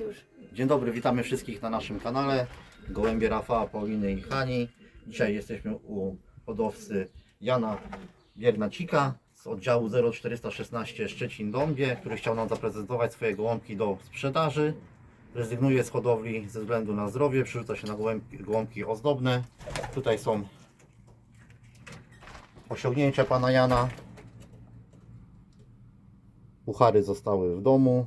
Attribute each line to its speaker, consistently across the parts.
Speaker 1: Już.
Speaker 2: Dzień dobry, witamy wszystkich na naszym kanale. Gołębie Rafała, Pauliny i Hani. Dzisiaj jesteśmy u hodowcy Jana Biernacika z oddziału 0416 Szczecin-Dąbie, który chciał nam zaprezentować swoje gołąbki do sprzedaży. Rezygnuje z hodowli ze względu na zdrowie, przerzuca się na gołębki, gołąbki ozdobne. Tutaj są osiągnięcia pana Jana. Puchary zostały w domu.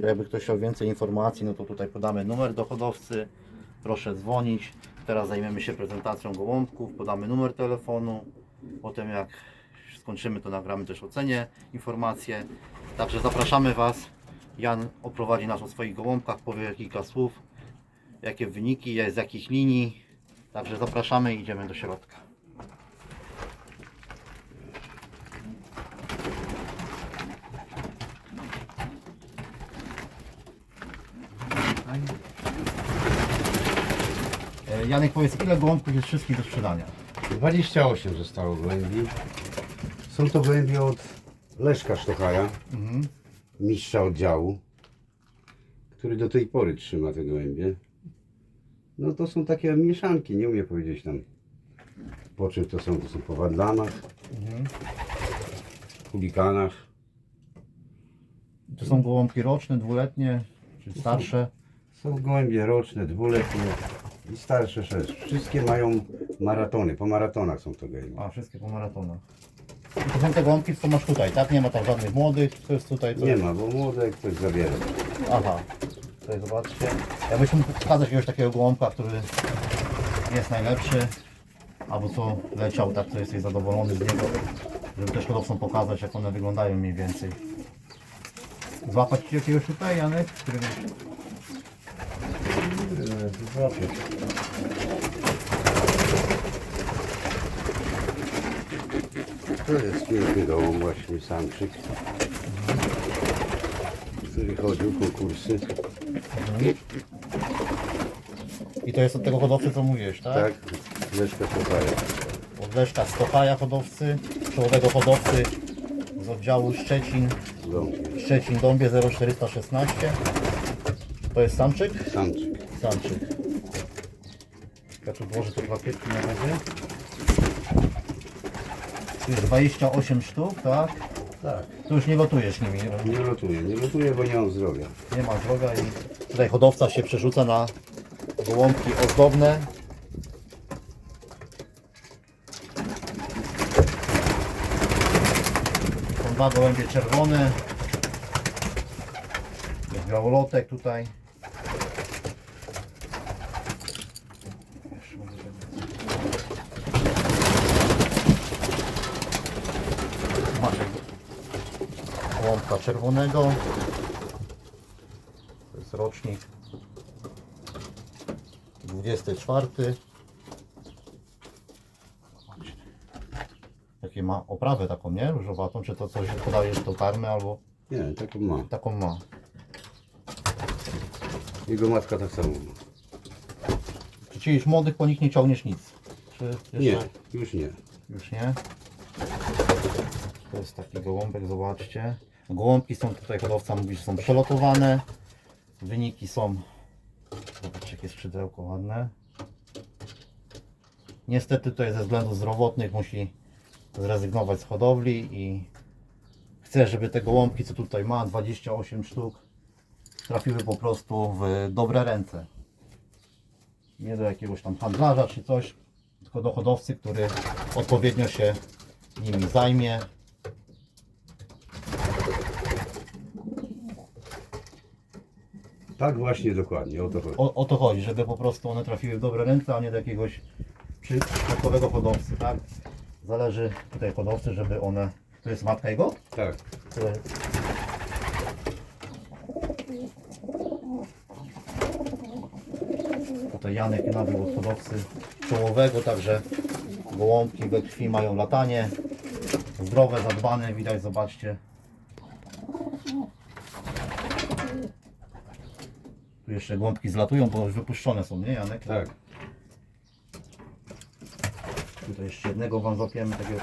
Speaker 2: Jakby ktoś chciał więcej informacji, no to tutaj podamy numer do hodowcy. Proszę dzwonić. Teraz zajmiemy się prezentacją gołąbków. Podamy numer telefonu. Potem jak skończymy, to nagramy też ocenie, informacje. Także zapraszamy Was. Jan oprowadzi nas o swoich gołąbkach, powie kilka słów, jakie wyniki, z jakich linii. Także zapraszamy i idziemy do środka. E, Janek, powiedz, ile gołąbków jest wszystkich do sprzedania?
Speaker 3: 28 zostało gołębi. Są to gołębie od Leszka Sztochaja,
Speaker 2: Mhm.
Speaker 3: mistrza oddziału, który do tej pory trzyma te gołębie. No to są takie mieszanki, nie umiem powiedzieć tam po czym to są. To są po wadlanach,
Speaker 2: Mhm.
Speaker 3: kulikanach.
Speaker 2: To są gołąbki roczne, dwuletnie, czy starsze?
Speaker 3: Są gołębie roczne, dwuletnie i starsze też. Wszystkie mają maratony, po maratonach są to gołębie.
Speaker 2: A, wszystkie po maratonach. I to są te gołąbki, co masz tutaj, tak? Nie ma tam żadnych młodych, to jest tutaj... To
Speaker 3: Nie ma, bo młode ktoś zabiera.
Speaker 2: Aha, tutaj zobaczcie. Ja byśmy mógł pokazać jakiegoś takiego gołąbka, który jest najlepszy, albo co leciał, tak, co jesteś zadowolony z niego, żeby też hodowcom pokazać, jak one wyglądają mniej więcej. Złapać ci jakiegoś tutaj, Janek? Który...
Speaker 3: Złapię. To jest piękny gołąb właśnie samczyk, który chodził konkursy.
Speaker 2: I to jest od tego hodowcy, co mówisz, tak?
Speaker 3: Tak, Leszka Sofaja.
Speaker 2: Od Leszka Stochaja hodowcy, czołowego hodowcy z oddziału Szczecin,
Speaker 3: Gołąb.
Speaker 2: Szczecin Dąbie 0416. To jest samczyk?
Speaker 3: Samczyk.
Speaker 2: Samczyk. Ja tu włożę te pakietki na razie. Tu jest 28 sztuk, tak?
Speaker 3: Tak.
Speaker 2: Tu już nie gotujesz nimi,
Speaker 3: Nie lotuję, nie lotuję, bo nie mam zdrowia.
Speaker 2: nie ma droga i tutaj hodowca się przerzuca na gołąbki ozdobne. Są dwa gołębie czerwone. Jest białolotek tutaj. Gołąbka czerwonego. To jest rocznik 24. Jakie ma oprawę taką, nie? Różowatą, czy to coś podajesz do karmy albo
Speaker 3: Nie, taką ma.
Speaker 2: taką ma.
Speaker 3: Jego matka tak samo ma.
Speaker 2: Czy ci już młodych po nich nie ciągniesz nic? Czy
Speaker 3: Nie, już nie.
Speaker 2: Już nie. To jest taki gołąbek, zobaczcie. Gołąbki są tutaj, hodowca mówi, że są przelotowane. Wyniki są, zobaczcie jakie skrzydełko ładne. Niestety tutaj ze względów zdrowotnych musi zrezygnować z hodowli i chce, żeby te gołąbki, co tutaj ma, 28 sztuk, trafiły po prostu w dobre ręce. Nie do jakiegoś tam handlarza czy coś, tylko do hodowcy, który odpowiednio się nimi zajmie.
Speaker 3: Tak właśnie dokładnie, o to chodzi.
Speaker 2: O, o to chodzi, żeby po prostu one trafiły w dobre ręce, a nie do jakiegoś przy- przypadkowego hodowcy, tak? Zależy tutaj hodowcy, żeby one... To jest matka jego?
Speaker 3: Tak.
Speaker 2: Które... Tutaj Janek nabył od hodowcy czołowego, także gołąbki we krwi mają latanie. Zdrowe, zadbane, widać, zobaczcie. Tu jeszcze gołąbki zlatują, bo już wypuszczone są, nie Janek?
Speaker 3: Tak.
Speaker 2: Tutaj jeszcze jednego Wam zapiemy, takiego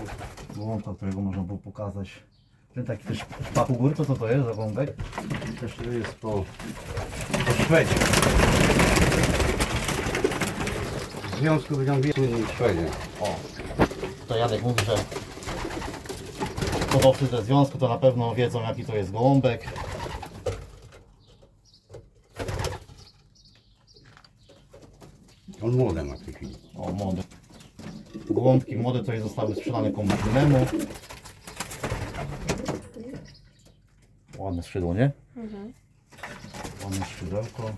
Speaker 2: gołąbka, którego można było pokazać. Ten taki też szpak u góry, to co to jest za gąbek?
Speaker 3: Też to jest po, po Szwedzie. W związku będą słynni w Szwedzie.
Speaker 2: O, to Janek mówi, że hodowcy ze związku to na pewno wiedzą jaki to jest gołąbek.
Speaker 3: On młode ma w tej chwili.
Speaker 2: O, młode. Gołąbki młode tutaj zostały sprzedane komuś innemu. Ładne skrzydło, nie? Ładne skrzydełko.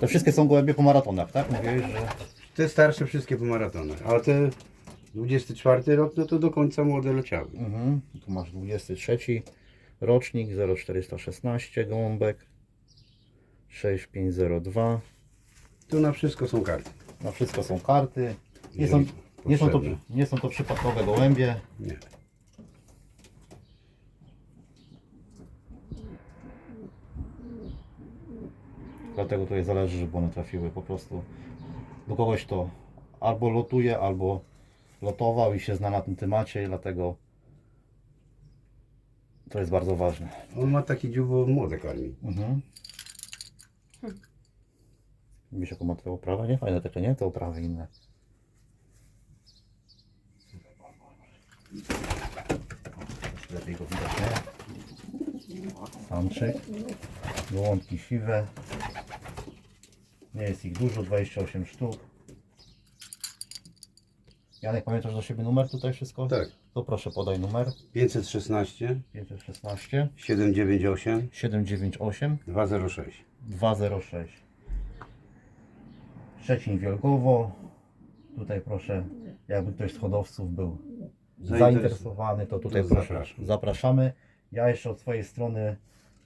Speaker 2: To wszystkie są gołębie po maratonach, tak? Mówiłeś, że...
Speaker 3: Te starsze wszystkie po maratonach, ale te 24 rok, no to do końca młode leciały.
Speaker 2: Mhm. Tu masz 23 rocznik 0416 gołąbek 6502
Speaker 3: Tu na wszystko są karty.
Speaker 2: Na wszystko są karty. Nie są, nie są, to,
Speaker 3: potrzebne.
Speaker 2: nie są to przypadkowe gołębie.
Speaker 3: Nie.
Speaker 2: Dlatego tutaj zależy, żeby one trafiły po prostu do kogoś, kto albo lotuje, albo lotował i się zna na tym temacie, i dlatego to jest bardzo ważne.
Speaker 3: On ma taki dziób, młode karmi.
Speaker 2: Mhm. Wiesz jaką ma twoja oprawa? Nie? Fajne takie, nie? Te oprawy inne. Lepiej go widać, nie? Samczyk. Gołąbki siwe. Nie jest ich dużo, 28 sztuk. Janek, pamiętasz do siebie numer tutaj wszystko?
Speaker 3: Tak.
Speaker 2: To proszę podaj numer.
Speaker 3: 516
Speaker 2: 516
Speaker 3: 798
Speaker 2: 798
Speaker 3: 206.
Speaker 2: 206 Szczecin Wielgowo tutaj proszę jakby ktoś z hodowców był zainteresowany to tutaj
Speaker 3: To
Speaker 2: proszę
Speaker 3: zapraszam.
Speaker 2: zapraszamy ja jeszcze od swojej strony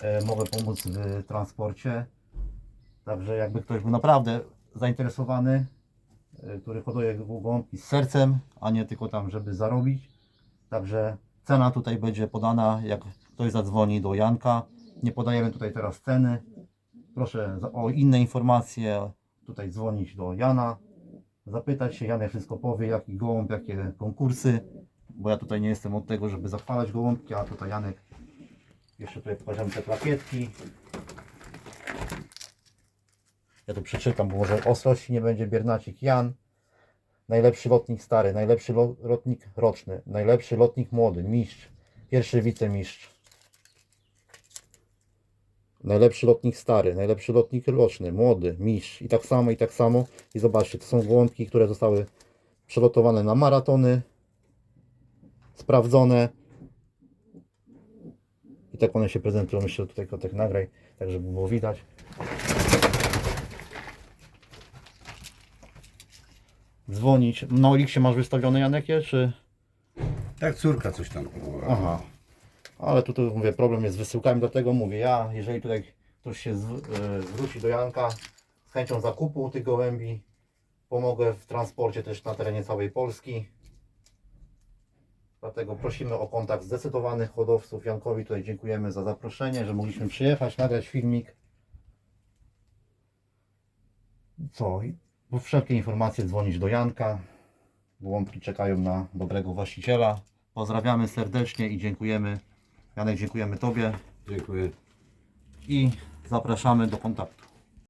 Speaker 2: e, mogę pomóc w transporcie także jakby ktoś był naprawdę zainteresowany który hoduje gołąbki z sercem a nie tylko tam żeby zarobić. Także cena tutaj będzie podana jak ktoś zadzwoni do Janka. Nie podajemy tutaj teraz ceny. Proszę o inne informacje tutaj dzwonić do Jana, zapytać się, Janek wszystko powie, jaki gołąb, jakie konkursy, bo ja tutaj nie jestem od tego, żeby zachwalać gołąbki, a tutaj Janek, jeszcze tutaj pokażemy te plakietki. Ja tu przeczytam, bo może ostrości nie będzie, Biernacik Jan, najlepszy lotnik stary, najlepszy lo, lotnik roczny, najlepszy lotnik młody, mistrz, pierwszy wicemistrz, Najlepszy lotnik stary, najlepszy lotnik roczny, młody, mistrz i tak samo, i tak samo. I zobaczcie, to są gołąbki, które zostały przelotowane na maratony, sprawdzone. I tak one się prezentują. Myślę, że tutaj kotek nagraj, tak żeby było widać. Dzwonić. Na Oliksie masz wystawione Janekie, czy...
Speaker 3: Tak, córka coś tam próbowała.
Speaker 2: Aha. Ale tutaj mówię, problem jest z wysyłkami, dlatego mówię, ja, jeżeli tutaj ktoś się zw- e, zwróci do Janka z chęcią zakupu tych gołębi, pomogę w transporcie też na terenie całej Polski. Dlatego prosimy o kontakt zdecydowanych hodowców. Jankowi tutaj dziękujemy za zaproszenie, że mogliśmy przyjechać, nagrać filmik. Co? Wszelkie informacje dzwonić do Janka. Gołąbki czekają na dobrego właściciela. Pozdrawiamy serdecznie i dziękujemy. Janek, dziękujemy Tobie
Speaker 3: Dziękuję.
Speaker 2: i zapraszamy do kontaktu.